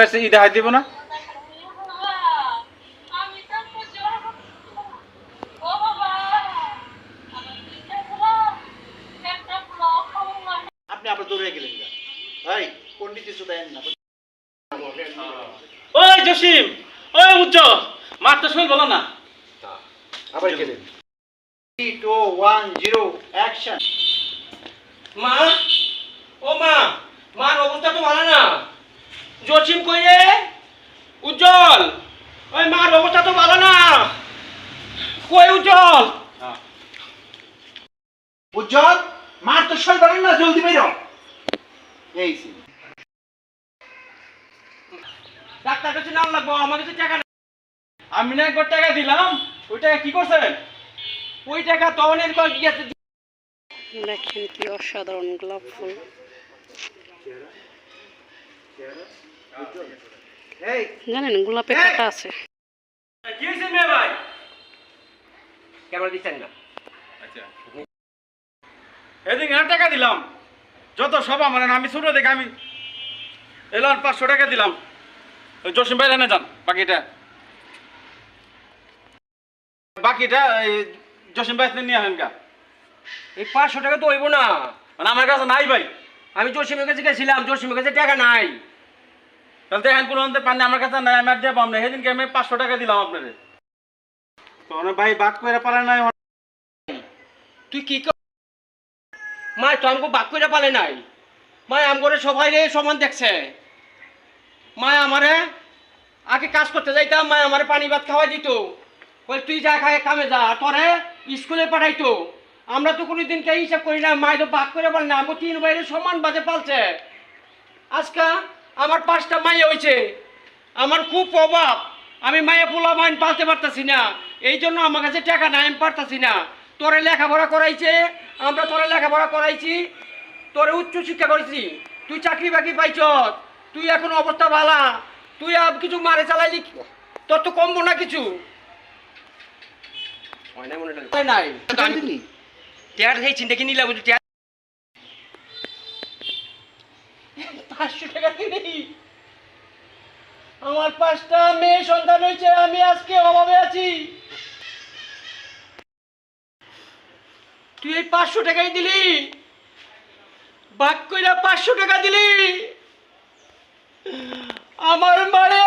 বেশ ই দেখাই দিব না? আপনি আবার দৌড়ে গেলেন ভাই পন্ডিত কিছু দেন না। ওই জসিম ওই উজ্জ্বল তো শরীর বলো না। আবার গেলেন। Three two one zero action মা ও মা মার অবস্থা তো ভালো না। জসিম কই রে? উজ্জ্বল। ওই মার অবস্থা তো ভালো না। কই উজ্জ্বল? উজ্জ্বল মার তো সই পারেন না জলদি বেরো। এই সে। ডাক্তার কাছে নাম লাগবো আমার কাছে টাকা আমি না একবার টাকা দিলাম ওই টাকা কি করছেন? ওই টাকা তহনের কল গিয়েছে। দেখেন কি অসাধারণ গোলাপ ফুল। জানেন গোলাপের কাটা আছে। ক্যামেরা দিচ্ছেন না। আচ্ছা। এদিন টাকা দিলাম। যত সব আমার আমি ছোট দেখে আমি এলাম পাঁচশো টাকা দিলাম। ওই জসিম ভাই এনে যান বাকিটা। বাকিটা এই জসিম ভাই নিয়ে আসেন গা। এই পাঁচশো টাকা তো হইব না। মানে আমার কাছে নাই ভাই। আমি জসিমের কাছে গেছিলাম জসিমের কাছে টাকা নাই। তাহলে দেখেন কোনো পান আমার কাছে নাই আমি আর পাম না। সেদিনকে আমি পাঁচশো টাকা দিলাম আপনাদের তো ভাই বাদ করে পারে নাই। তুই কি কর- মা তো আমাকে বাক করে পালে নাই। মা আমগরে সবাই রে সমান দেখছে। মা আমারে আগে কাজ করতে যাইতাম মা আমারে পানি ভাত খাওয়াই দিত। বলে তুই যা খায় কামে যা। তোরে স্কুলে পাঠাইতো। আমরা তো কোনোদিন কে হিসাব করি না মায়ের তো বাক করে পারে না আমার তিন বাইরে সমান বাজে পালছে। আজকা আমার পাঁচটা মাইয়া হয়েছে আমার খুব অভাব। আমি মায়ে পোলা মাইন পালতে পারতাছি না। এই জন্য আমার কাছে টাকা নাই আমি পারতাছি না। তোরে লেখাপড়া করাইছে আমরা তোরে লেখাপড়া করাইছি তোরে উচ্চ শিক্ষা করেছি। তুই চাকরি বাকরি পাইছ তুই এখন অবস্থা ভালা। তুই আর কিছু মারে চালাইলি তোর তো কমবো না কিছু। নাই দিলি টেয়ার সেই চিন্তা কি নিলাম বুঝলি টেয়ার পাঁচশো টাকা কিনি আমার পাঁচটা মেয়ে সন্তান হয়েছে, আমি আজকে অভাবে আছি। তুই এই পাঁচশো টাকাই দিলি। বাক কইরা পাঁচশো টাকা দিলি। আমার মারে